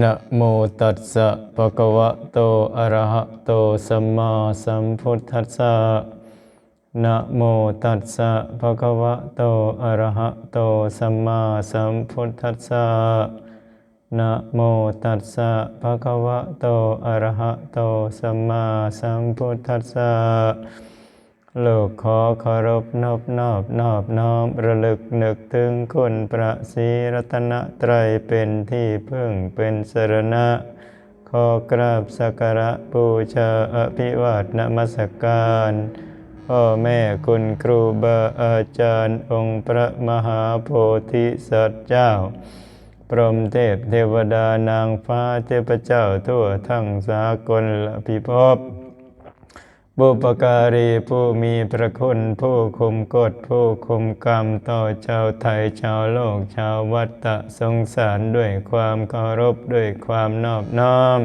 นะโมตัสสะภะคะวะโต อะระหะโต สัมมาสัมพุทธัสสะนะโมตัสสะภะคะวะโต อะระหะโต สัมมาสัมพุทธัสสะนะโมตัสสะภะคะวะโต อะระหะโต สัมมาสัมพุทธัสสะ ลูกขอเคารพนอบนอบนอบน้อมระลึกนึกถึงคุณพระศรีรัตนตรัยเป็นที่พึ่งเป็นสรณะ ขอกราบสักการะบูชาอภิวาทนมัสการพ่อแม่คุณครูบาอาจารย์ องค์พระมหาโพธิสัตว์เจ้า พรหมเทพเทวดานางฟ้าเทพเจ้าทั่วทั้งสากลละพิภพ บุปการีผู้มีพระคุณผู้คุมกฎผู้คุมกรรมต่อชาวไทยชาวโลกชาววัตตะสงสารด้วยความเคารพด้วยความนอบน้อม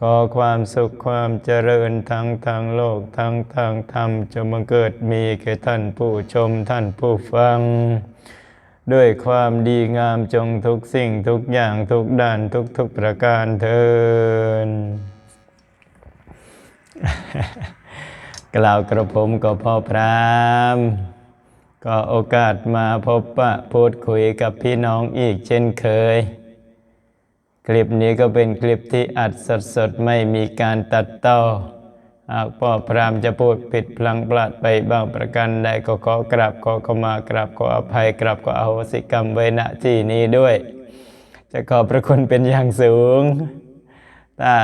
ขอความสุขความเจริญทั้งทางโลกทั้งทางธรรมจะมาเกิดมีแก่ท่านผู้ชมท่านผู้ฟัง ด้วยความดีงามจงทุกสิ่งทุกอย่างทุกด้านทุกทุกๆประการเทิน กล่าวกระผมก็พ่อพรามก็โอกาสมาพบปะพูดคุยกับพี่น้องอีกเช่นเคย คลิปนี้ก็เป็นคลิปที่อัดสดๆ ไม่มีการตัดต่อหากพ่อพรามจะพูดผิดพลังพลาดไปบางประการใดก็ขอกราบขอขมากราบขออภัยกราบขออโหสิกรรมไว้ณที่นี้ด้วย จะขอบพระคุณเป็นอย่างสูงถ้า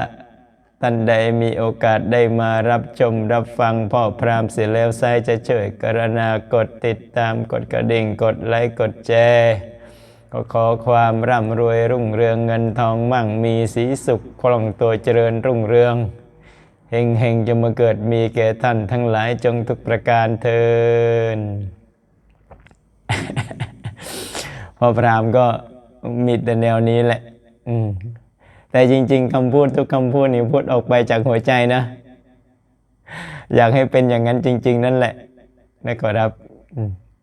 ท่านใดมีโอกาสได้มารับชมรับฟังพ่อพรามเสร็จแล้วไซจะช่วยกรณากดติดตามกดกระดิ่งกดไลค์กดแชร์ก็ขอความร่ำรวยรุ่งเรืองเงินทองมั่งมีสีสุขคล่องตัวเจริญรุ่งเรืองเฮงเฮงจะมาเกิดมีแก่ท่านทั้งหลายจงทุกประการเทินพ่อพรามก็มีแต่แนวนี้แหละ อืม แต่จริง ๆคำพูดทุกคำพูดนี่พูดออกไปจากหัวใจนะ อยากให้เป็นอย่างนั้นจริง ๆ นั่นแหละนะครับ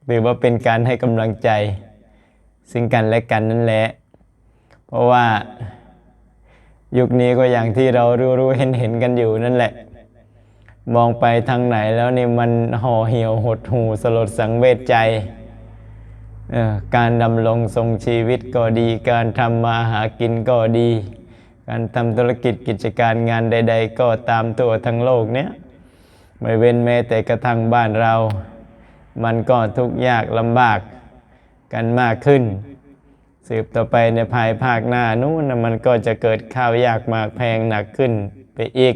หรือว่าเป็นการให้กำลังใจ ซึ่งกันและกันนั่นแหละ เพราะว่ายุคนี้ก็อย่างที่เรารู้ๆเห็นๆกันอยู่นั่นแหละ มองไปทางไหนแล้วนี่มันห่อเหี่ยวหดหูสลดสังเวชใจ การดำรงทรงชีวิตก็ดี การทำมาหากินก็ดี การทำธุรกิจกิจการงานใด ๆ ก็ตามตัวทั้งโลกเนี้ยไม่เว้นแม้แต่กระทั่งบ้านเรา มันก็ทุกข์ยากลำบากกันมากขึ้น สืบต่อไปในภายภาคหน้านู้นมันก็จะเกิดข้าวยากมากแพงหนักขึ้นไปอีก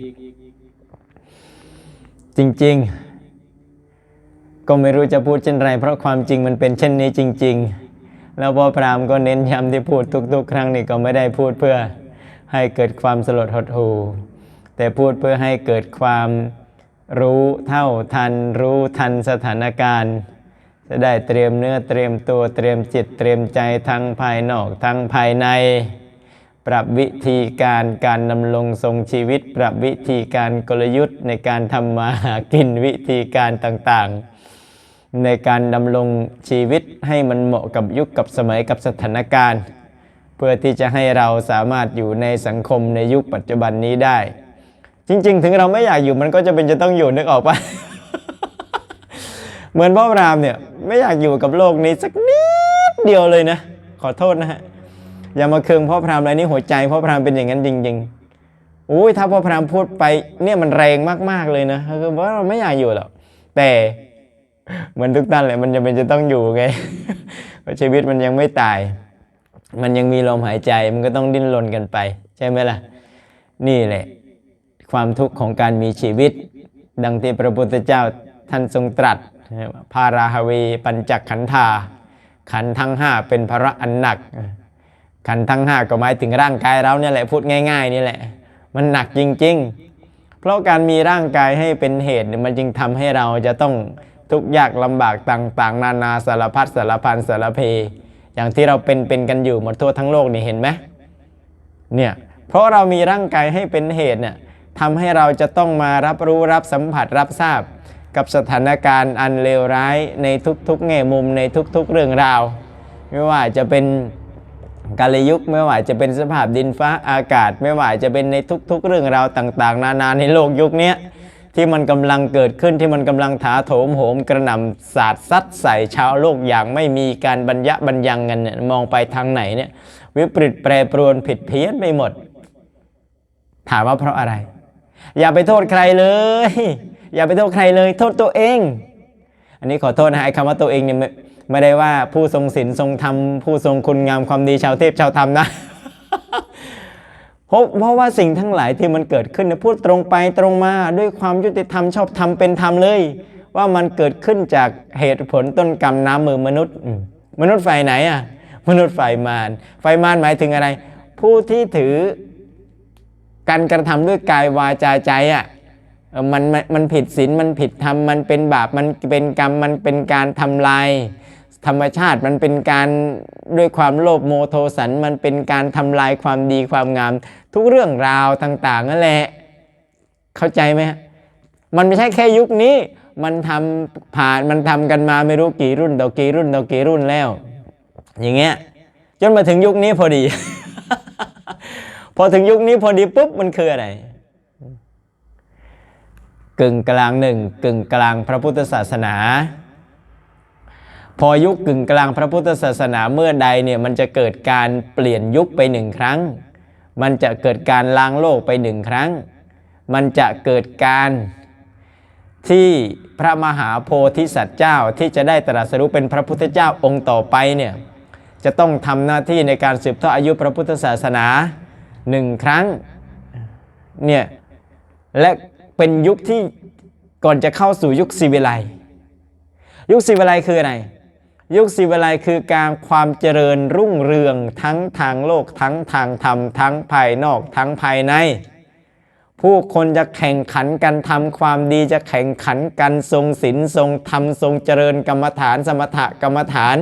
จริงๆ ก็ไม่รู้จะพูดเช่นไร เพราะความจริงมันเป็นเช่นนี้จริง ๆ แล้วพ่อพรามก็เน้นย้ำที่พูดทุก ๆ ครั้งนี่ก็ไม่ได้พูดเพื่อ ให้เกิดความสลดหดหู่แต่พูดเพื่อให้เกิดความรู้เท่าทัน รู้ทันสถานการณ์ จะได้เตรียมเนื้อเตรียมตัวเตรียมจิตเตรียมใจทั้งภายนอกทั้งภายใน ปรับวิธีการการดำรงทรงชีวิต ปรับวิธีการกลยุทธ์ในการทำมาหากินวิธีการต่างๆ ในการดำรงชีวิตให้มันเหมาะกับยุคกับสมัยกับสถานการณ์ พื่อที่จะให้เราสามารถอยู่ในสังคมในยุคปัจจุบันนี้ได้ จริง ๆ ถึงเราไม่อยากอยู่มันก็จะเป็นจะต้องอยู่นึกออกปะเหมือนพ่อพรามเนี่ยไม่อยากอยู่กับโลกนี้สักนิดเดียวเลยนะ ขอโทษนะฮะอย่ามาเคืองพ่อพรามอะไรนี่หัวใจพ่อพรามเป็นอย่างนั้นจริงๆอุ้ยถ้าพ่อพรามพูดไปเนี่ยมันแรงมากๆเลยนะคือว่าเราไม่อยากอยู่หรอกแต่เหมือนทุกท่านแหละมันจะเป็นจะต้องอยู่ไงเพราะชีวิตมันยังไม่ตาย มันยังมีลมหายใจมันก็ต้องดิ้นรนกันไป ใช่ไหมล่ะ นี่แหละ ความทุกข์ของการมีชีวิต ดังที่พระพุทธเจ้าท่านทรงตรัสพาราฮเวปัญจขันธา ขันธ์ทั้งห้าเป็นภาระอันหนัก ขันธ์ทั้งห้าก็หมายถึงร่างกายเราเนี่ยแหละพูดง่าย ๆ นี่แหละ มันหนักจริง ๆ เพราะการมีร่างกายให้เป็นเหตุมันจึงทำให้เราจะต้องทุกข์ยากลำบากต่างๆ นานาสารพัดสารพันสารเพ อย่างที่เราเป็นเป็นกันอยู่หมดทั่วทั้งโลกนี่เห็นไหมเนี่ยเพราะเรามีร่างกายให้เป็นเหตุเนี่ยทำให้เราจะต้องมารับรู้รับสัมผัสรับทราบ กับสถานการณ์อันเลวร้ายในทุกๆแง่มุมในทุกๆเรื่องราว ไม่ว่าจะเป็นกาลยุคไม่ว่าจะเป็นสภาพดินฟ้าอากาศ ไม่ว่าจะเป็นในทุกๆ เรื่องราวต่าง ๆ นานาในโลกยุคนี้ ที่มันกำลังเกิดขึ้นที่มันกำลังถาโถมโหมกระหน่ำสาดซัดใส่ชาวโลกอย่างไม่มีการบรรยะบรรยังกันเนี่ยมองไปทางไหนเนี่ยวิปริตแปรปรวนผิดเพี้ยนไปหมด ถามว่าเพราะอะไร อย่าไปโทษใครเลย อย่าไปโทษใครเลย โทษตัวเอง อันนี้ขอโทษนะไอ้คำว่าตัวเองเนี่ยไม่ได้ว่าผู้ทรงศีลทรงธรรมผู้ทรงคุณงามความดีชาวเทพชาวธรรมนะ เพราะเพราะว่าสิ่งทั้งหลายที่มันเกิดขึ้นเนี่ยพูดตรงไปตรงมาด้วยความยุติธรรมชอบธรรมเป็นธรรมเลย ว่ามันเกิดขึ้นจากเหตุผลต้นกรรมน้ำมือมนุษย์ มนุษย์ฝ่ายไหนอะมนุษย์ฝ่ายมารฝ่ายมารหมายถึงอะไร ผู้ที่ถือการกระทำด้วยกายวาจาใจอะมันมันมันผิดศีลมันผิดธรรมมันเป็นบาปมันเป็นกรรมมันเป็นการทำลาย ธรรมชาติมันเป็นการด้วยความโลภโมโทสัน มันเป็นการทำลายความดีความงาม ทุกเรื่องราวต่างๆนั่นแหละ เข้าใจไหมฮะมันไม่ใช่แค่ยุคนี้ มันทำผ่านมันทำกันมาไม่รู้กี่รุ่นต่อกี่รุ่นต่อกี่รุ่นแล้ว อย่างเงี้ยจนมาถึงยุคนี้พอดี พอถึงยุคนี้พอดีปุ๊บมันคืออะไรกึ่งกลางหนึ่งกึ่งกลางพระพุทธศาสนา พอยุคกึ่งกลางพระพุทธศาสนาเมื่อใดเนี่ยมันจะเกิดการเปลี่ยนยุคไปหนึ่งครั้ง มันจะเกิดการล้างโลกไปหนึ่งครั้ง มันจะเกิดการที่พระมหาโพธิสัตว์เจ้าที่จะได้ตรัสรู้เป็นพระพุทธเจ้าองค์ต่อไปเนี่ยจะต้องทำหน้าที่ในการสืบทอดอายุพระพุทธศาสนาหนึ่งครั้งเนี่ยและเป็นยุคที่ก่อนจะเข้าสู่ยุคศิวิไลยุคศิวิไลคืออะไร ยุคศิวไลย์คือการความเจริญรุ่งเรืองทั้งทางโลกทั้งทางธรรมทั้งภายนอกทั้งภายใน ผู้คนจะแข่งขันกันทำความดีจะแข่งขันกันทรงศีลทรงธรรมทรงเจริญกรรมฐานสมถกรรมฐาน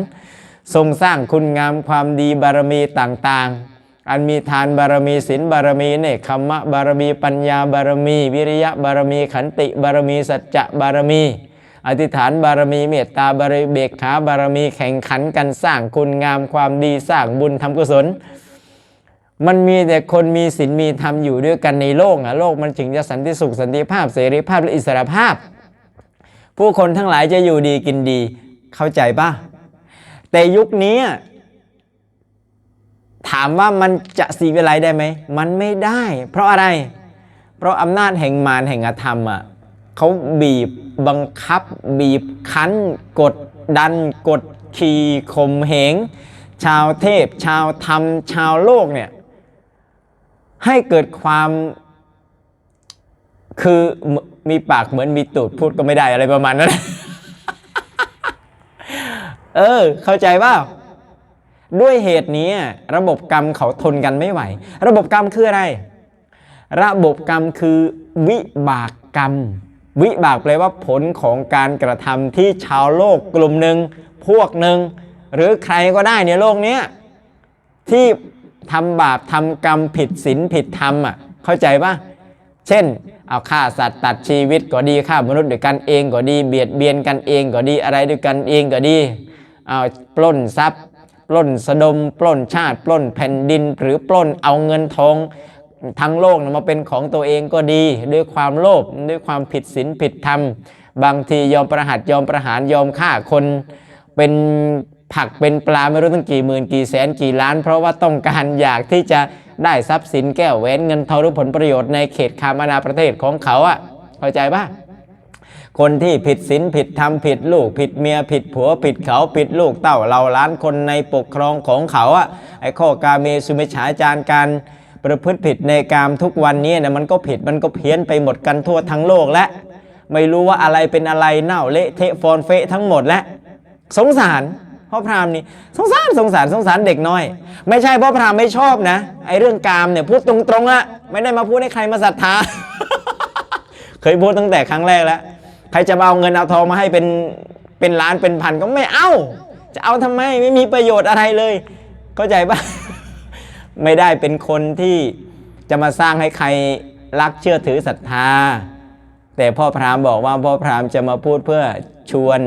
ทรงสร้างคุณงามความดีบารมีต่างๆ อันมีทานบารมีศีลบารมีเนคขมะบารมีปัญญาบารมี วิริยะบารมีขันติบารมีสัจจะบารมี อธิษฐานบารมีเมตตาบารมีเบกขาบารมีแข่งขันกันสร้างคุณงามความดีสร้างบุญทำกุศล มันมีแต่คนมีศีลมีธรรมอยู่ด้วยกันในโลกอะโลกมันถึงจะสันติสุขสันติภาพเสรีภาพและอิสรภาพ ผู้คนทั้งหลายจะอยู่ดีกินดีเข้าใจป่ะแต่ยุคนี้ถามว่ามันจะสีวิไลได้ไหม มันไม่ได้ เพราะอะไร เพราะอำนาจแห่งมารแห่งอธรรมอะเขาบีบ บังคับบีบคั้น กดดันกดขี่ข่มเหง ชาวเทพ ชาวธรรม ชาวโลกเนี่ยให้เกิดความคือมีปากเหมือนมีตูดพูดก็ไม่ได้อะไรประมาณนั้น เออ เข้าใจว่าด้วยเหตุนี้ระบบกรรมเขาทนกันไม่ไหว ระบบกรรมคืออะไร ระบบกรรมคือวิบากกรรม วิบากแปลว่าผลของการกระทำที่ชาวโลกกลุ่มหนึ่งพวกหนึ่งหรือใครก็ได้ในโลกนี้ที่ทำบาปทำกรรมผิดศีลผิดธรรมอะเข้าใจปะเช่น เอาฆ่าสัตว์ตัดชีวิตก็ดีฆ่ามนุษย์ด้วยกันเองก็ดีเบียดเบียนกันเองก็ดีอะไรด้วยกันเองก็ดีเอาปล้นทรัพย์ ปล้นสะดม ปล้นชาติ ปล้นแผ่นดิน หรือปล้นเอาเงินทอง ทั้งโลกมาเป็นของตัวเองก็ดี ด้วยความโลภด้วยความผิดศีลผิดธรรม บางทียอมประหัตยอมประหารยอมฆ่าคน เป็นผักเป็นปลาไม่รู้ตั้งกี่หมื่นกี่แสนกี่ล้าน เพราะว่าต้องการอยากที่จะได้ทรัพย์สินแก้วแหวนเงินทองหรือผลประโยชน์ในเขตคามนาประเทศของเขาอะเข้าใจปะคนที่ผิดศีลผิดธรรมผิดลูก ผิดเมียผิดผัวผิดเขาผิดลูกเต้าเราล้านคนในปกครองของเขาอะไอ้ข้อกาเมสุมิฉาจารการ ประพฤติผิดในกามทุกวันนี้นะมันก็ผิดมันก็เพี้ยนไปหมดกันทั่วทั้งโลกและ ไม่รู้ว่าอะไรเป็นอะไรเน่าเละเทะฟอนเฟะทั้งหมดและสงสารพ่อพราหมณ์นี่สงสารสงสารสงสารเด็กน้อย ไม่ใช่พ่อพราหมณ์ไม่ชอบนะไอ้เรื่องกามเนี่ยพูดตรงๆอะไม่ได้มาพูดให้ใครมาศรัทธาเคยพูดตั้งแต่ครั้งแรกแล้วใครจะมาเอาเงินเอาทองมาให้เป็นเป็นล้านเป็นพันก็ไม่เอาจะเอาทำไมไม่มีประโยชน์อะไรเลย เข้าใจปะ ไม่ได้เป็นคนที่จะมาสร้างให้ใครรักเชื่อถือศรัทธา แต่พ่อพรามบอกว่าพ่อพรามจะมาพูดเพื่อชวน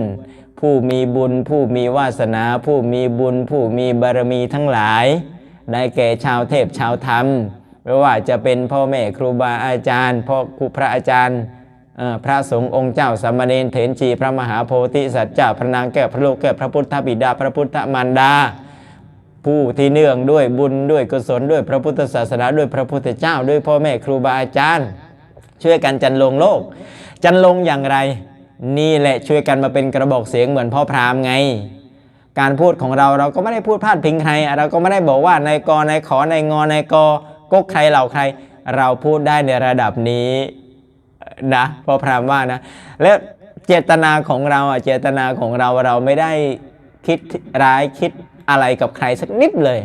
ผู้มีบุญ ผู้มีวาสนา ผู้มีบุญ ผู้มีบารมีทั้งหลาย ได้แก่ชาวเทพชาวธรรมไม่ว่าจะเป็นพ่อแม่ครูบาอาจารย์พ่อครูพระอาจารย์พระสงฆ์องค์เจ้าสามเณรเถรชีพระมหาโพธิสัตว์เจ้าพระนางแก้วพระโลกแก้วพระพุทธบิดา พระพุทธมารดา ผู้ที่เนื่องด้วยบุญด้วยกุศลด้วยพระพุทธศาสนาด้วยพระพุทธเจ้า ด้วยพ่อแม่ครูบาอาจารย์ ช่วยกันจันลงโลก จันลงอย่างไร นี่แหละช่วยกันมาเป็นกระบอกเสียงเหมือนพ่อพราหมณ์ไง การพูดของเราเราก็ไม่ได้พูดพลาดพิงใคร เราก็ไม่ได้บอกว่านายกนายขอนายงอนายกกกใครเหล่าใคร เราพูดได้ในระดับนี้นะพ่อพราหมณ์ว่านะ แล้วเจตนาของเราอะเจตนาของเราเราไม่ได้คิดร้ายคิด อะไรกับใครสักนิดเลย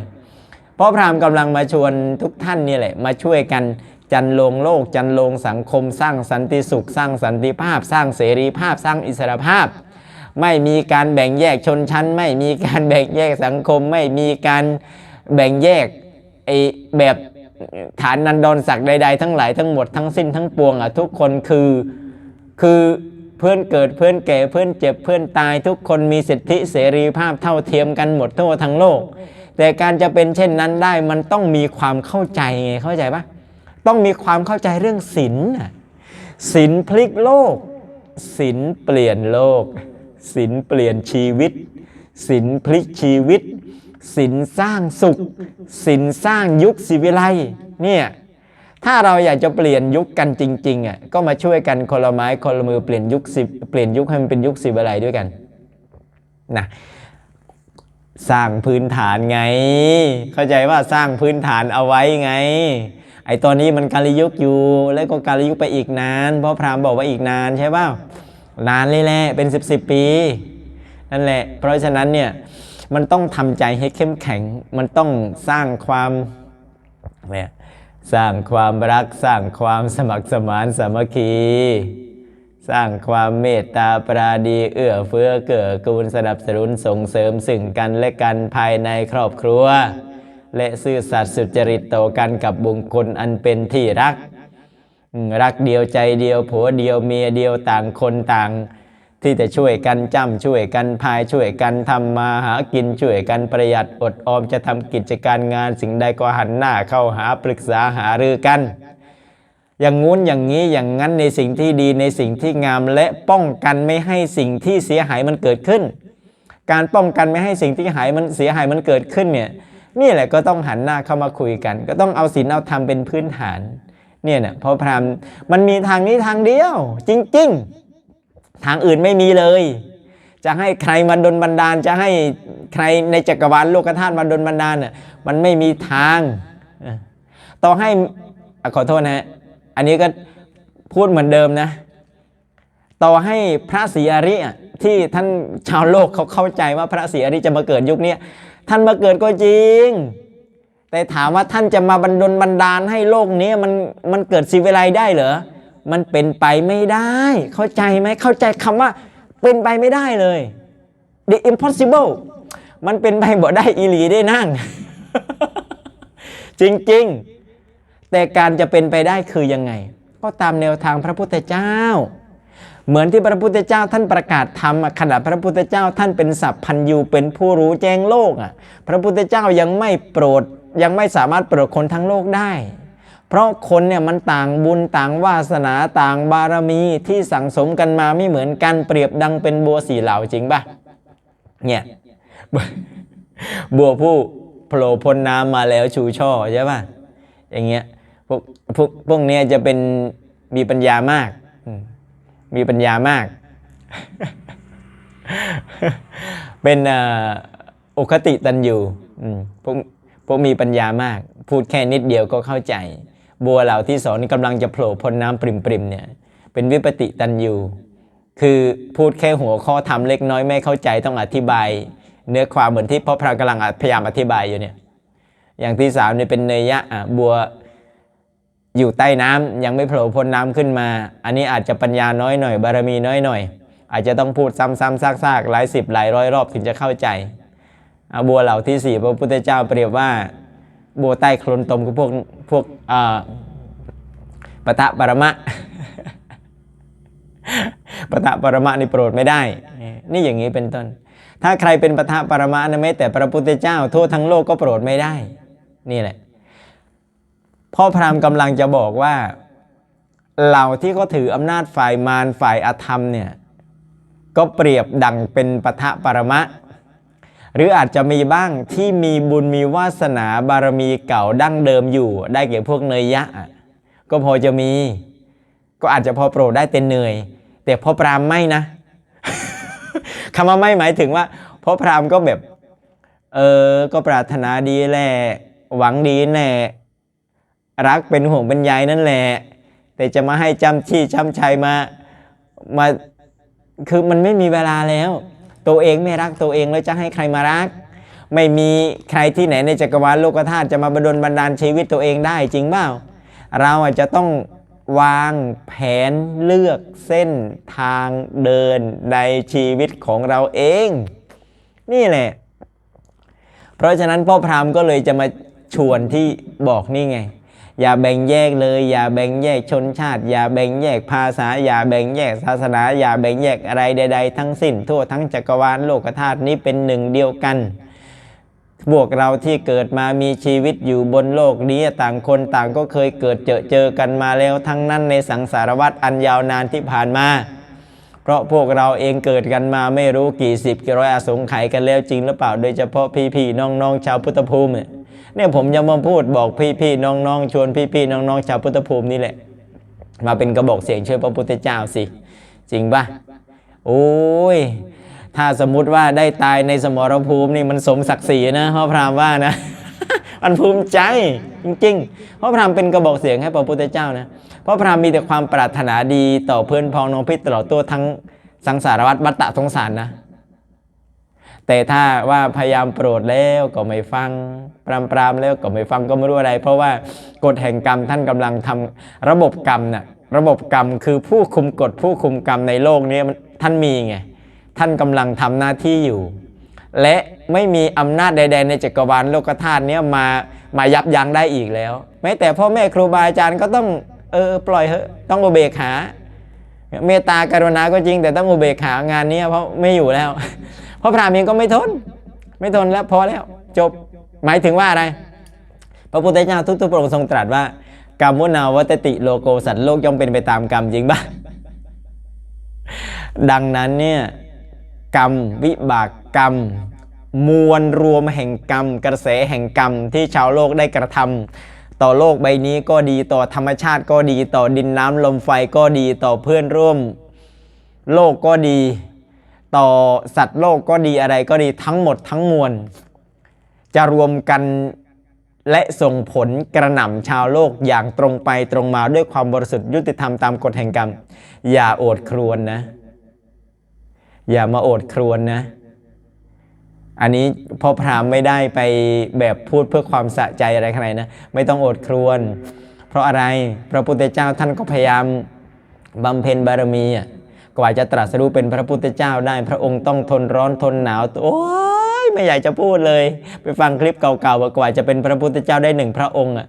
เพ่อพราหมณ์กำลังมาชวนทุกท่านนี่แหละมาช่วยกันจันลงโลก จันลงสังคมสร้างสันติสุข สร้างสันติภาพ สร้างเสรีภาพสร้างอิสรภาพ ไม่มีการแบ่งแยกชนชั้น ไม่มีการแบ่งแยกสังคม ไม่มีการแบ่งแยกไอแบบฐานนันดรศักดิ์ใด ๆ ทั้งหลายทั้งหมดทั้งสิ้นทั้งปวงอะทุกคนคือคือ เพื่อนเกิดเพื่อนแก่เพื่อนเจ็บเพื่อนตายทุกคนมีสิทธิเสรีภาพเท่าเทียมกันหมดทั่วทั้งโลก แต่การจะเป็นเช่นนั้นได้มันต้องมีความเข้าใจไงเข้าใจปะต้องมีความเข้าใจเรื่องศีลศีลพลิกโลกศีลเปลี่ยนโลกศีลเปลี่ยนชีวิตศีลพลิกชีวิตศีลสร้างสุขศีลสร้างยุคสิวิไลเนี่ย ถ้าเราอยากจะเปลี่ยนยุคกันจริงๆอะก็มาช่วยกันคนละไม้คนละมือเปลี่ยนยุคสิเปลี่ยนยุคให้มันเป็นยุคสิวิไลด้วยกันนะสร้างพื้นฐานไง เข้าใจว่าสร้างพื้นฐานเอาไว้ไง ไอตอนนี้มันกาลยุคอยู่แล้วก็กาลยุคไปอีกนาน เพราะพราหมณ์บอกว่าอีกนานใช่ป่านานเลยแหละเป็น 10บสปี นั่นแหละ เพราะฉะนั้นเนี่ยมันต้องทำใจให้เข้มแข็ง มันต้องสร้างความเนี่ย สร้างความรักสร้างความสมัครสมานสามัคคี สร้างความเมตตาปราดีเอื้อเฟื้อเกื้อกูลสนับสนุนส่งเสริมซึ่งกันและกันภายในครอบครัว และซื่อสัตย์สุจริตต่อกันกับบุคคลอันเป็นที่รัก รักเดียวใจเดียวผัวเดียวเมียเดียวต่างคนต่าง ที่จะช่วยกันจ้ำช่วยกันพายช่วยกันทำมาหากินช่วยกันประหยัดอดออมจะทำกิจการงานสิ่งใดก็หันหน้าเข้าหาปรึกษาหารือกัน อย่างงู้นอย่างนี้อย่างนั้นในสิ่งที่ดีในสิ่งที่งามและป้องกันไม่ให้สิ่งที่เสียหายมันเกิดขึ้น การป้องกันไม่ให้สิ่งที่หายมันเสียหายมันเกิดขึ้นเนี่ยนี่แหละก็ต้องหันหน้าเข้ามาคุยกัน ก็ต้องเอาศีลเอาธรรมเป็นพื้นฐานเนี่ยนะเพราะพรามมันมีทางนี้ทางเดียว จริง ๆ ทางอื่นไม่มีเลย จะให้ใครมาดลบันดาล จะให้ใครในจักรวาลโลกธาตุมาดลบันดาลน่ะมันไม่มีทางต่อให้อะขอโทษนะฮะอันนี้ก็พูดเหมือนเดิมนะ ต่อให้พระศรีอริยที่ท่านชาวโลกเขาเข้าใจว่าพระศรีอริจะมาเกิดยุคนี้ท่านมาเกิดก็จริง แต่ถามว่าท่านจะมาบันดลบันดาลให้โลกนี้มันมันเกิดสิวิไลได้เหรอ มันเป็นไปไม่ได้ เข้าใจไหมเข้าใจคำว่าเป็นไปไม่ได้เลย the impossible มันเป็นไปบ่ได้อีหลีได้นั่ง จริงๆ แต่การจะเป็นไปได้คือยังไง ก็ตามแนวทางพระพุทธเจ้า เหมือนที่พระพุทธเจ้าท่านประกาศธรรมอะขณะพระพุทธเจ้าท่านเป็นสัพพันยูเป็นผู้รู้แจ้งโลกอะ พระพุทธเจ้ายังไม่โปรดยังไม่สามารถโปรดคนทั้งโลกได้ เพราะคนเนี่ยมันต่างบุญต่างวาสนาต่างบารมีที่สั่งสมกันมาไม่เหมือนกันเปรียบดังเป็นบัวสีเหล่าจริงปะเนี่ยบัวผู้โผล่พ้นน้ำมาแล้วชูช่อใช่ปะอย่างเงี้ยพวกพวกพวกเนี้ยจะเป็นมีปัญญามาก มีปัญญามาก เป็นอุคติตันยูอืมพวกพวกมีปัญญามาก พูดแค่นิดเดียวก็เข้าใจ บัวเหล่าที่สองนี่กำลังจะโผล่พ้นน้ำปริมๆเนี่ยเป็นวิปติตันยูคือพูดแค่หัวข้อทำเล็กน้อยไม่เข้าใจต้องอธิบาย เนื้อความเหมือนที่พ่อพระกำลังพยายามอธิบายอยู่เนี่ยอย่างที่สามเนี่ยเป็นเนยยะอะบัวอยู่ใต้น้ำยังไม่โผล่พ้นน้ำขึ้นมา อันนี้อาจจะปัญญาน้อยหน่อย บารมีน้อยหน่อย อาจจะต้องพูดซ้ำๆซากๆหลายสิบหลายร้อยรอบถึงจะเข้าใจบัวเหล่าที่สี่พระพุทธเจ้าเปรียบว่า บัวใต้โคลนตมคือพวกพวกปะทะปรมะปะทะปรมะนี่โปรดไม่ได้ นี่อย่างนี้เป็นต้น ถ้าใครเป็นปะทะปรมะนะแม้แต่พระพุทธเจ้าทั่วทั้งโลกก็โปรดไม่ได้ นี่แหละพ่อพราหมณ์กำลังจะบอกว่าเหล่าที่เขาถืออำนาจฝ่ายมารฝ่ายอธรรมเนี่ยก็เปรียบดังเป็นปะทะปรมะ หรืออาจจะมีบ้างที่มีบุญมีวาสนาบารมีเก่าดั้งเดิมอยู่ ได้แก่พวกเนยยะ ก็พอจะมี ก็อาจจะพอโปรดได้เต็นเนย แต่พอพรามไม่นะคำว่าไม่หมายถึงว่าพอพรามก็แบบ เออก็ปรารถนาดีแหละหวังดีแหละรักเป็นห่วงเป็นใยนั่นแหละ แต่จะมาให้จำชี้จำชัยมามาคือมันไม่มีเวลาแล้ว ตัวเองไม่รักตัวเองแล้วจะให้ใครมารัก ไม่มีใครที่ไหนในจักรวาลโลกธาตุจะมาบดลบันดาลชีวิตตัวเองได้จริงเปล่าเราอาจจะต้องวางแผนเลือกเส้นทางเดินในชีวิตของเราเอง นี่แหละ เพราะฉะนั้นพ่อพราหมณ์ก็เลยจะมาชวนที่บอกนี่ไง อย่าแบ่งแยกเลย อย่าแบ่งแยกชนชาติ อย่าแบ่งแยกภาษา อย่าแบ่งแยกศาสนา อย่าแบ่งแยกอะไรใด ๆ ทั้งสิ้น ทั่วทั้งจักรวาลโลกธาตุนี้เป็นหนึ่งเดียวกันพวกเราที่เกิดมามีชีวิตอยู่บนโลกนี้ต่างคนต่างก็เคยเกิดเจอเจอกันมาแล้วทั้งนั้นในสังสารวัฏอันยาวนานที่ผ่านมา เพราะพวกเราเองเกิดกันมาไม่รู้กี่สิบกี่ร้อยอสงไขยกันแล้วจริงหรือเปล่า โดยเฉพาะพี่ๆน้องๆชาวพุทธภูมิเนี่ย เนี่ยผมจะมาพูดบอกพี่ๆน้องๆชวนพี่ๆน้องๆชาวพุทธภูมินี่แหละ มาเป็นกระบอกเสียงช่วยพระพุทธเจ้าสิ จริงปะโอ้ยถ้าสมมุติว่าได้ตายในสมรภูมินี่มันสมศักดิ์ศรีนะพ่อพรามว่านะมันภูมิใจจริงๆพ่อพรามเป็นกระบอกเสียงให้พระพุทธเจ้านะพ่อพรามมีแต่ความปรารถนาดีต่อเพื่อนพ้องน้องพิษตลอดตัวทั้งสังสารวัฏวัฏฏะสงสารนะ แต่ถ้าว่าพยายามโปรดแล้วก็ไม่ฟัง ปรามปรามแล้วก็ไม่ฟังก็ไม่รู้อะไร เพราะว่ากฎแห่งกรรมท่านกำลังทำระบบกรรมน่ะระบบกรรมคือผู้คุมกฎผู้คุมกรรมในโลกนี้ท่านมีไงท่านกำลังทำหน้าที่อยู่ และไม่มีอำนาจใด ๆ ในจักรวาลโลกธาตุนี้มามายับยั้งได้อีกแล้วแม้แต่พ่อแม่ครูบาอาจารย์ก็ต้องเออปล่อยเถอะต้องอุเบกขาเมตตากรุณาก็จริงแต่ต้องอุเบกขางานนี้เพราะไม่อยู่แล้ว เพราะพระรามเองก็ไม่ทน ไม่ทนแล้วพอแล้วจบหมายถึงว่าอะไร พระพุทธเจ้าทุกๆพระองค์ทรงตรัสว่ากรรมวุนาวัตติโลโกสัตว์โลกย่อมเป็นไปตามกรรมจริงปะดังนั้นเนี่ยกรรมวิบากกรรม มวลรวมแห่งกรรม กระแสแห่งกรรมที่ชาวโลกได้กระทำต่อโลกใบนี้ก็ดีต่อธรรมชาติก็ดีต่อดินน้ำลมไฟก็ดีต่อเพื่อนร่วม โลกก็ดี ต่อสัตว์โลกก็ดีอะไรก็ดีทั้งหมดทั้งมวล จะรวมกันและส่งผลกระหน่ำชาวโลกอย่างตรงไปตรงมาด้วยความบริสุทธิ์ยุติธรรมตามกฎแห่งกรรม อย่าโอดครวญนะ อย่ามาโอดครวญนะ อันนี้พ่อพรามไม่ได้ไปแบบพูดเพื่อความสะใจอะไรขนาดนั้นนะไม่ต้องโอดครวญเพราะอะไรพระพุทธเจ้าท่านก็พยายามบำเพ็ญบารมีอะ กว่าจะตรัสรู้เป็นพระพุทธเจ้าได้ พระองค์ต้องทนร้อนทนหนาวโอ้ยไม่อยากจะพูดเลย ไปฟังคลิปเก่าๆว่ากว่าจะเป็นพระพุทธเจ้าได้หนึ่งพระองค์อะ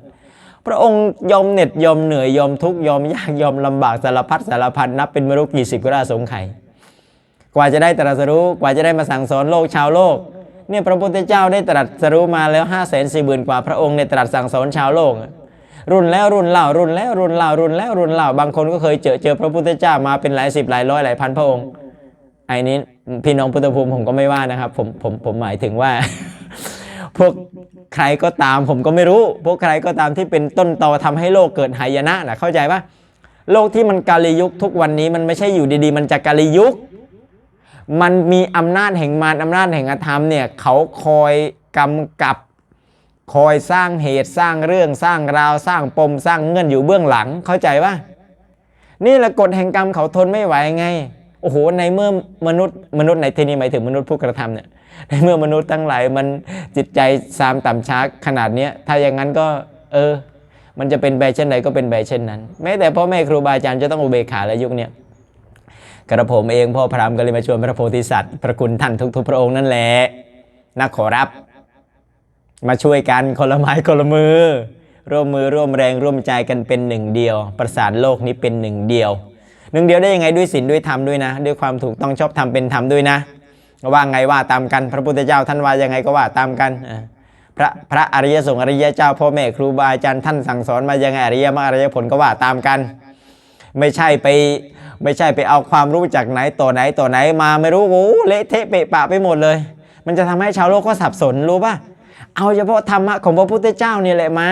พระองค์ยอมเหน็ดยอมเหนื่อยยอมทุกข์ยอมยากยอมลำบากสารพัดสารพันนับเป็นมรู้กี่สิบกราสงไขยกว่าจะได้ตรัสรู้กว่าจะได้มาสั่งสอนโลกชาวโลกเนี่ยพระพุทธเจ้าได้ตรัสรู้มาแล้ว5้าแสนสี่หมื่นกว่าพระองค์ในตรัสสั่งสอนชาวโลก รุ่นแล้วรุ่นเล่ารุ่นแล้วรุ่นเล่ารุ่นแล้วรุ่นเล่าบางคนก็เคยเจอเจอพระพุทธเจ้ามาเป็นหลายสิบหลายร้อยหลายพันพระองค์ไอ้นี้พี่น้องพุทธภูมิผมก็ไม่ว่านะครับ ผมผมผมหมายถึงว่า พวกใครก็ตามผมก็ไม่รู้ พวกใครก็ตามที่เป็นต้นตอทำให้โลกเกิดหายนะนะเข้าใจปะโลกที่มันกาลียุคทุกวันนี้มันไม่ใช่อยู่ดีๆ มันจะกาลียุค มันมีอำนาจแห่งมารอำนาจแห่งอธรรมเนี่ยเขาคอยกำกับ คอยสร้างเหตุสร้างเรื่องสร้างราวสร้างปมสร้างเงื่อนอยู่เบื้องหลังเข้าใจปะนี่แหละกฎแห่งกรรมเขาทนไม่ไหวไงโอ้โหในเมื่อมนุษย์มนุษย์ในที่นี้หมายถึงมนุษย์ผู้กระทำเนี่ยในเมื่อมนุษย์ทั้งหลายมันจิตใจซามต่ำช้าขนาดเนี้ยถ้าอย่างนั้นก็ เออ มันจะเป็นไปเช่นใดก็เป็นไปเช่นนั้นแม้แต่พ่อแม่ครูบาอาจารย์จะต้องอุเบกขาและยุคเนี้ยกระผมเองพ่อพรามก็เลยมาชวนพระโพธิสัตว์พระคุณท่านทุกๆพระองค์นั่นแหละนักขอรับ มาช่วยกันคนละไม้คนละมือ ร่วมมือร่วมแรงร่วมใจกันเป็นหนึ่งเดียว ประสานโลกนี้เป็นหนึ่งเดียว หนึ่งเดียวได้ยังไงด้วยศีลด้วยธรรมด้วยนะ ด้วยความถูกต้องชอบธรรมเป็นธรรมด้วยนะว่าไงว่าตามกันพระพุทธเจ้าท่านว่ายังไงก็ว่าตามกันพระพระอริยสงฆ์อริยเจ้าพ่อแม่ครูบาอาจารย์ท่านสั่งสอนมายังไงอริยมรรคอริยผลก็ว่าตามกัน ไม่ใช่ไปไม่ใช่ไปเอาความรู้จากไหนต่อไหนต่อไหนมาไม่รู้โอ้เละเทะเปะปะไปหมดเลย มันจะทำให้ชาวโลกก็สับสนรู้ป่ะ เอาเฉพาะธรรมะของพระพุทธเจ้านี่แหละมา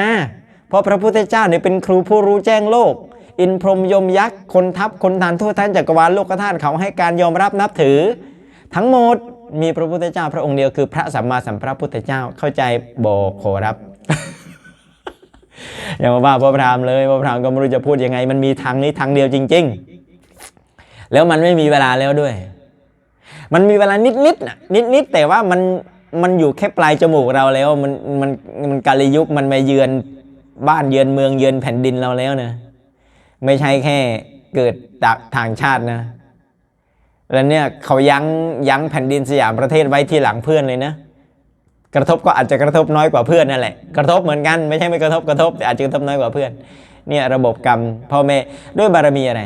เพราะพระพุทธเจ้าเนี่ยเป็นครูผู้รู้แจ้งโลก อินพรหมยมยักษ์คนทัพคนทานทั่วทั้งจักรวาลโลกธาตุเขาให้การยอมรับนับถือ ทั้งหมดมีพระพุทธเจ้าพระองค์เดียวคือพระสัมมาสัมพุทธเจ้าเข้าใจบอกขอรับอย่ามาว่าพระพรามเลยพระพรามก็ไม่รู้จะพูดยังไง มันมีทางนี้ทางเดียวจริง ๆ แล้วมันไม่มีเวลาแล้วด้วย มันมีเวลานิดๆนะนิดๆแต่ว่ามัน มันอยู่แค่ปลายจมูกเราแล้ว มันมันมันกาลยุคมันมาเยือนบ้านเยือนเมืองเยือนแผ่นดินเราแล้วนะไม่ใช่แค่เกิดจากทางชาตินะ แล้วเนี่ยเขายั้งยั้งแผ่นดินสยามประเทศไว้ที่หลังเพื่อนเลยนะ กระทบก็อาจจะกระทบน้อยกว่าเพื่อนนั่นแหละ กระทบเหมือนกันไม่ใช่ไม่กระทบกระทบแต่อาจจะกระทบน้อยกว่าเพื่อน เนี่ยระบบกรรมพ่อแม่ด้วยบารมีอะไร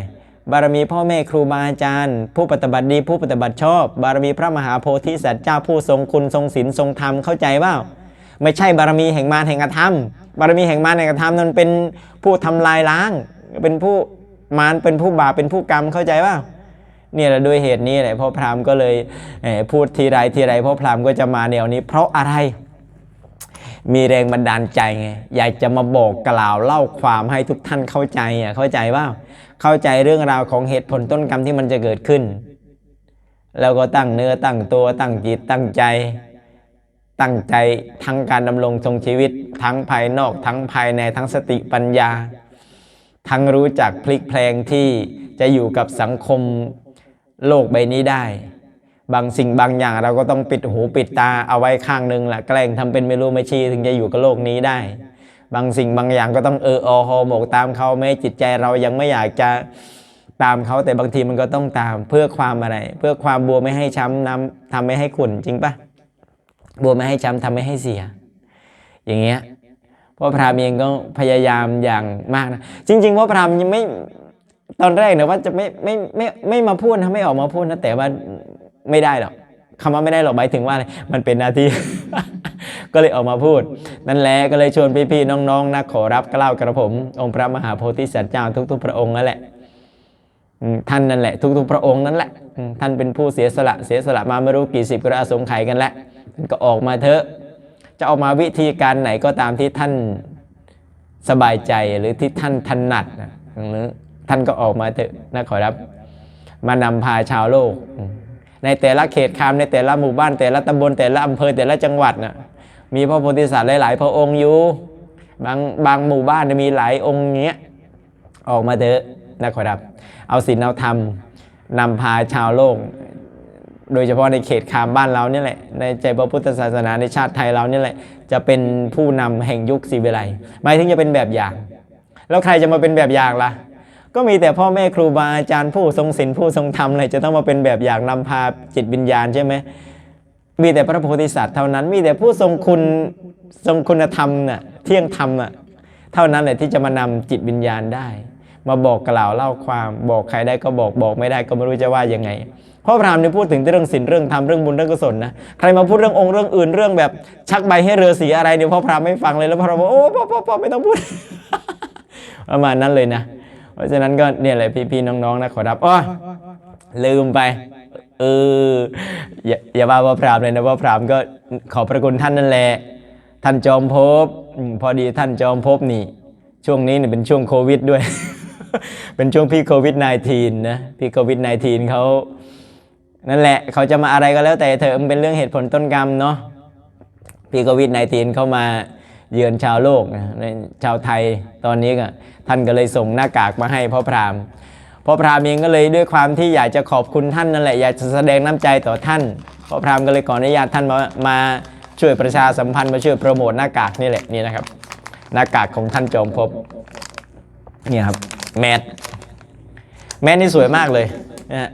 บารมีพ่อแม่ครูบาอาจารย์ ผู้ปฏิบัติดีผู้ปฏิบัติชอบ บารมีพระมหาโพธิสัตว์เจ้าผู้ทรงคุณทรงศีลทรงธรรมเข้าใจว่าไม่ใช่บารมีแห่งมารแห่งอธรรม บารมีแห่งมารแห่งอธรรมนั้นเป็นผู้ทำลายล้าง เป็นผู้มารเป็นผู้บาปเป็นผู้กรรมเข้าใจว่าเนี่ยแหละด้วยเหตุนี้แหละพ่อพราหมณ์ก็เลยเพูดทีไรทีไรพ่อพราหมณ์ก็จะมาแนวนี้ เพราะอะไรมีแรงบันดาลใจไงอยากจะมาบอกกล่าวเล่าความให้ทุกท่านเข้าใจอะเข้าใจว่า เข้าใจเรื่องราวของเหตุผลต้นกรรมที่มันจะเกิดขึ้น แล้วก็ตั้งเนื้อตั้งตัวตั้งจิตตั้งใจ ตั้งใจทั้งการดำรงทรงชีวิต ทั้งภายนอก ทั้งภายในทั้งสติปัญญา ทั้งรู้จักพลิกแพลงที่จะอยู่กับสังคมโลกใบนี้ได้ บางสิ่งบางอย่างเราก็ต้องปิดหูปิดตาเอาไว้ข้างหนึ่งแหละแกล้งทำเป็นไม่รู้ไม่ชี้ถึงจะอยู่กับโลกนี้ได้ บางสิ่งบางอย่างก็ต้องเอออฮอหมกตามเขาแม้จิตใจเรายังไม่อยากจะตามเขาแต่บางทีมันก็ต้องตามเพื่อความอะไร เพื่อความบัวไม่ให้ช้ำน้ำทำไม่ให้ขุ่นจริงปะบัวไม่ให้ช้ำทำไม่ให้เสีย อย่างเงี้ยพ่อพรามเองก็พยายามอย่างมากนะจริง ๆพ่อพรามยังไม่ตอนแรกเนี่ยว่าจะไม่ไม่ไม่ไม่มาพูดนะไม่ออกมาพูดนะแต่ว่าไม่ได้หรอกคำว่าไม่ได้หรอกหมายถึงว่าอะไรมันเป็นหน้าที่ ก็เลยออกมาพูด นั่นแหละก็เลยชวนพี่ๆน้องๆนะขอรับกล้าวกระผม องค์พระมหาโพธิสัตว์เจ้าทุก ๆ พระองค์นั่นแหละท่านนั่นแหละ ทุกๆ พระองค์นั่นแหละท่านเป็นผู้เสียสละเสียสละมาไม่รู้กี่สิบกระสงไขกันแล้วก็ออกมาเถอะจะออกมาวิธีการไหนก็ตามที่ท่านสบายใจหรือที่ท่านถนัดหรือท่านก็ออกมาเถอะนะขอรับ มานำพาชาวโลก ในแต่ละเขตคามในแต่ละหมู่บ้านแต่ละตำบลแต่ละอำเภอแต่ละจังหวัดน่ะ มีพระโพธิสัตว์หลาย ๆ พระองค์อยู่ บางบางหมู่บ้านมีหลายองค์เงี้ย ออกมาเถอะนะขอรับ เอาศีลเอาธรรมนำพาชาวโลก โดยเฉพาะในเขตคามบ้านเราเนี่ยแหละ ในใจพระพุทธศาสนาในชาติไทยเราเนี่ยแหละ จะเป็นผู้นำแห่งยุคศรีวิไลหมายถึงจะเป็นแบบอย่าง แล้วใครจะมาเป็นแบบอย่างล่ะ ก็มีแต่พ่อแม่ครูบาอาจารย์ผู้ทรงศีลผู้ทรงธรรมเลยจะต้องมาเป็นแบบอย่างนำพาจิตวิญญาณใช่ไหม มีแต่พระโพธิสัตว์เท่านั้น มีแต่ผู้ทรงคุณทรงคุณธรรมน่ะเที่ยงธรรมน่ะเท่านั้นแหละที่จะมานำจิตวิญญาณได้ มาบอกกล่าวเล่าความบอกใครได้ก็บอกบอกไม่ได้ก็ไม่รู้จะว่ายังไงพราะพราหมณ์เนี่ยพูดถึงเรื่องศีลเรื่องธรรมเรื่องบุญเรื่องกุศลนะใครมาพูดเรื่ององค์เรื่องอื่นเรื่องแบบชักใบให้เรือสีอะไรเนี่ยพ่อพราหมณ์ไม่ฟังเลยแล้วพระพรามบอกโอ้พ่อพ่อพ่อไม่ต้องพูดประมาณนั้นเลยนะ เพราะฉะนั้นก็เนี่ยแหละพี่ๆน้องๆนะขอรับอ้อลืมไป เอออย่าอย่าว่าว่าพรามเลยนะว่าพรามก็ขอบพระคุณท่านนั่นแหละท่านจอมภพพอดีท่านจอมภพนี่ ช่วงนี้เนี่ยเป็นช่วงโควิดด้วย เป็นช่วงพี่โควิด -19 นะพี่โควิด -19 เขานั่นแหละเขาจะมาอะไรก็แล้วแต่เถอมันเป็นเรื่องเหตุผลต้นกรรมเนาะพี่โควิด -19 เข้ามาเยือนชาวโลกนะในชาวไทยตอนนี้ก็ท่านก็เลยส่งหน้ากากมาให้พ่อพราหม พ่อพราหมณ์เองก็เลยด้วยความที่อยากจะขอบคุณท่านนั่นแหละอยากจะแสดงน้ำใจต่อท่านพ่อพราหมณ์ก็เลยขออนุญาตท่านมามาช่วยประชาสัมพันธ์มาช่วยโปรโมทหน้ากากนี่แหละนี่นะครับ หน้ากากของท่านจอมภพเนี่ยครับแมสแมสนี่สวยมากเลยนะฮะ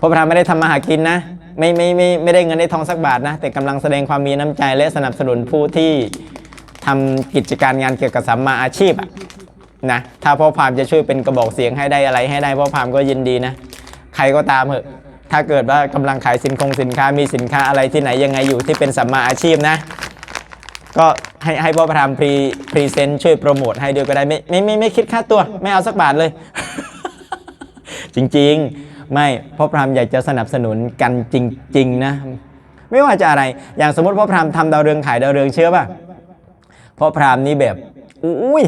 พระพราหมณ์ไม่ได้ทำมาหากินนะไม่ไม่ไม่ไม่ได้เงินได้ทองสักบาทนะ แต่กำลังแสดงความมีน้ำใจและสนับสนุนผู้ที่ทำกิจการงานเกี่ยวกับสัมมาอาชีพอะ นะถ้าพ่อพรามจะช่วยเป็นกระบอกเสียงให้ได้อะไรให้ได้พ่อพรามก็ยินดีนะใครก็ตามเถอะถ้าเกิดว่ากำลังขายสินคงสินค้ามีสินค้าอะไรที่ไหนยังไงอยู่ที่เป็นสัมมาอาชีพนะ ก็ให้ให้พ่อพรามพรีพรีเซนต์ช่วยโปรโมทให้ด้วยก็ได้ไม่ไม่ไม่ไม่คิดค่าตัวไม่เอาสักบาทเลย จริงๆ ไม่พ่อพรามอยากจะสนับสนุนกันจริง ๆ นะ ไม่ว่าจะอะไรอย่างสมมติพ่อพรามทำดาวเรืองขายดาวเรืองเชื่อป่ะพ่อพรามนี่แบบอุ้ย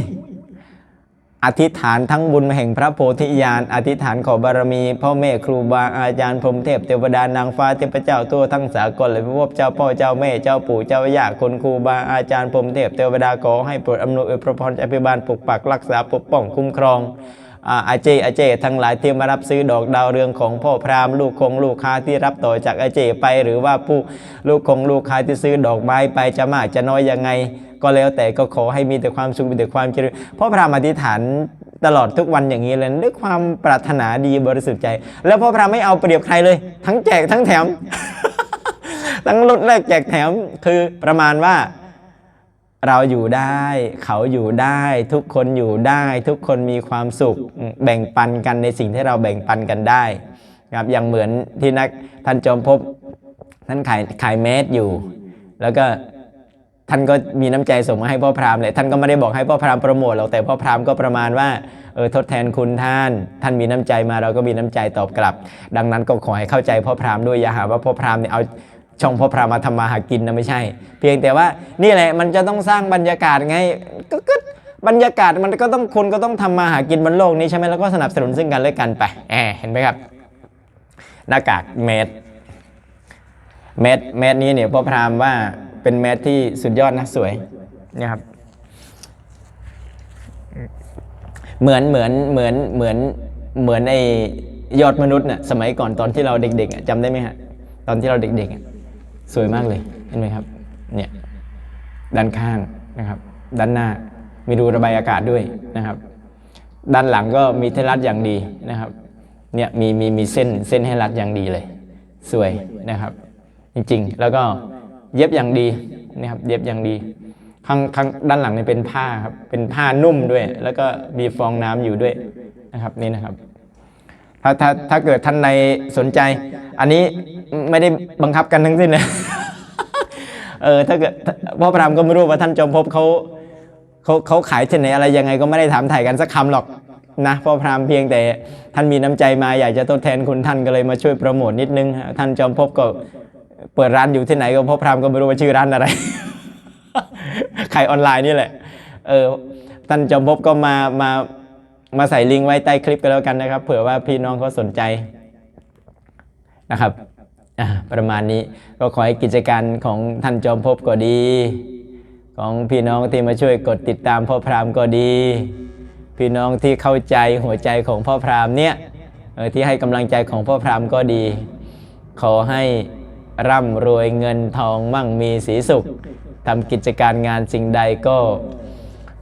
อธิษฐานทั้งบุญแห่งพระโพธิญาณ อธิษฐานขอบารมี พ่อแม่ครูบาอาจารย์พรหมเทพเทวดานางฟ้าเทพเจ้าตัวทั้งสากลเลยพระพเจ้าพ่อเจ้าแม่เจ้าปู่เจ้าย่าคนครูบาอาจารย์พรหมเทพเทวดาขอให้โปรดอำนวยอวยพรอภิบาลปกปักรักษาปกป้องคุ้มครองอาอาเจอาเจ ทั้งหลายที่มารับซื้อดอกดาวเรืองของพ่อพราหมณ์ลูกคงลูกค้าที่รับต่อจากอาเจไป หรือว่าผู้ลูกคงลูกค้าที่ซื้อดอกไม้ไปจะมากจะน้อยยังไง ก็แล้วแต่ก็ขอให้มีแต่ความสุขมีแต่ความเจริญพ่อพราหมณ์อธิษฐานตลอดทุกวันอย่างนี้เลยด้วยความปรารถนาดีบริสุทธิ์ใจ แล้วพ่อพระไม่เอาเปรียบใครเลย ทั้งแจกทั้งแถม ทั้งลดแลกแจกแถมคือประมาณว่าเราอยู่ได้ เขาอยู่ได้ ทุกคนอยู่ได้ ทุกคนมีความสุขแบ่งปันกันในสิ่งที่เราแบ่งปันกันได้ครับอย่างเหมือนที่นักท่านจอมภพท่านขายขายเมสอยู่ แล้วก็ ท่านก็มีน้ำใจส่งมาให้พ่อพราหมณ์เลยท่านก็ไม่ได้บอกให้พ่อพราหมณ์โปรโมทหรอกแต่พ่อพราหมณ์ก็ประมาณว่าเออทดแทนคุณท่าน ท่านมีน้ำใจมาเราก็มีน้ำใจตอบกลับ ดังนั้นก็ขอให้เข้าใจพ่อพราหมณ์ด้วยอย่าหาว่าพ่อพราหมณ์เนี่ยเอาช่องพ่อพราหมณ์มาทำมาหากินนะไม่ใช่ เพียงแต่ว่านี่แหละมันจะต้องสร้างบรรยากาศไงก็ก็บรรยากาศมันก็ต้องคนก็ต้องทำมาหากินบนโลกนี้ใช่ไหมแล้วก็สนับสนุนซึ่งกันและกันไปแหมเห็นไหมครับหน้ากากเมดแมสแมสนี้เนี่ยพ่อพราหมณ์ว่า เป็นแมสที่สุดยอดนะสวยเนี่ยครับเหมือนเหมือนเหมือนเหมือนเหมือนไอยอดมนุษย์น่ะสมัยก่อนตอนที่เราเด็กๆอะจำได้ไหมฮะตอนที่เราเด็กๆอะสวยมากเลยเห็นไหมครับเนี่ยด้านข้างนะครับ ด้านหน้ามีรูระบายอากาศด้วยนะครับ ด้านหลังก็มีเทรัดอย่างดีนะครับเนี่ยมีมีมีเส้นเส้นให้รัดอย่างดีเลย สวยนะครับ จริงๆ แล้วก็ เย็บอย่างดีนะครับเย็บอย่างดีข้างข้างด้านหลังเนี่ยเป็นผ้าครับเป็นผ้านุ่มด้วย แล้วก็มีฟองน้ำอยู่ด้วยนะครับนี่นะครับถ้าถ้าถ้าเกิดท่านในสนใจ อันนี้ไม่ได้บังคับกันทั้งสิ้นเลยเออถ้าเกิดพ่อพรามก็ไม่รู้ว่าท่านจอมภพเขาเขาเขาขายที่ไหนอะไรยังไงก็ไม่ได้ถามถ่ายกันสักคำหรอกนะพ่อพรามเพียงแต่ท่านมีน้ำใจมาอยากจะทดแทนคุณท่านก็เลยมาช่วยโปรโมทนิดนึง ท่านจอมภพก็ เปิดร้านอยู่ที่ไหนก็พ่อพรามก็ไม่รู้ว่าชื่อร้านอะไรขายออนไลน์นี่แหละ เออท่านจอมภพก็มามามาใส่ลิงก์ไว้ใต้คลิปกันแล้วกันนะครับ เผื่อว่าพี่น้องเขาสนใจนะครับอ่าประมาณนี้ก็ขอให้กิจการของท่านจอมภพก็ดี ของพี่น้องที่มาช่วยกดติดตามพ่อพรามก็ดี พี่น้องที่เข้าใจหัวใจของพ่อพรามเนี่ยที่ให้กำลังใจของพ่อพรามก็ดี ขอให้ ร่ำรวยเงินทองมั่งมีสีสุขทำกิจการงานสิ่งใดก็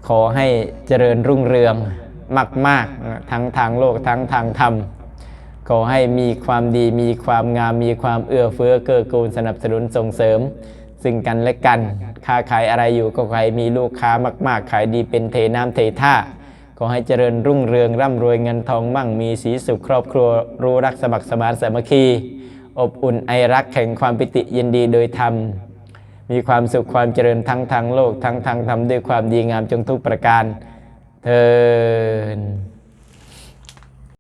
ขอให้เจริญรุ่งเรืองมากๆนะทั้งทางโลกทั้งทางธรรม ขอให้มีความดีมีความงาม มีความเอื้อเฟื้อเกื้อกูลสนับสนุนส่งเสริม ซึ่งกันและกัน ค้าขายอะไรอยู่ก็ขอให้มีลูกค้ามาก ๆ ขายดีเป็นเทน้ำเทท่า ขอให้เจริญรุ่งเรืองร่ำรวยเงินทองมั่งมีสีสุขครอบครัวรู้รักสมัครสมานสามัคคี อบอุ่นไอรักแข่งความปิติยินดีโดยธรรม มีความสุขความเจริญทั้งทางโลกทั้งทางธรรมด้วยความดีงามจงทุกประการเทิน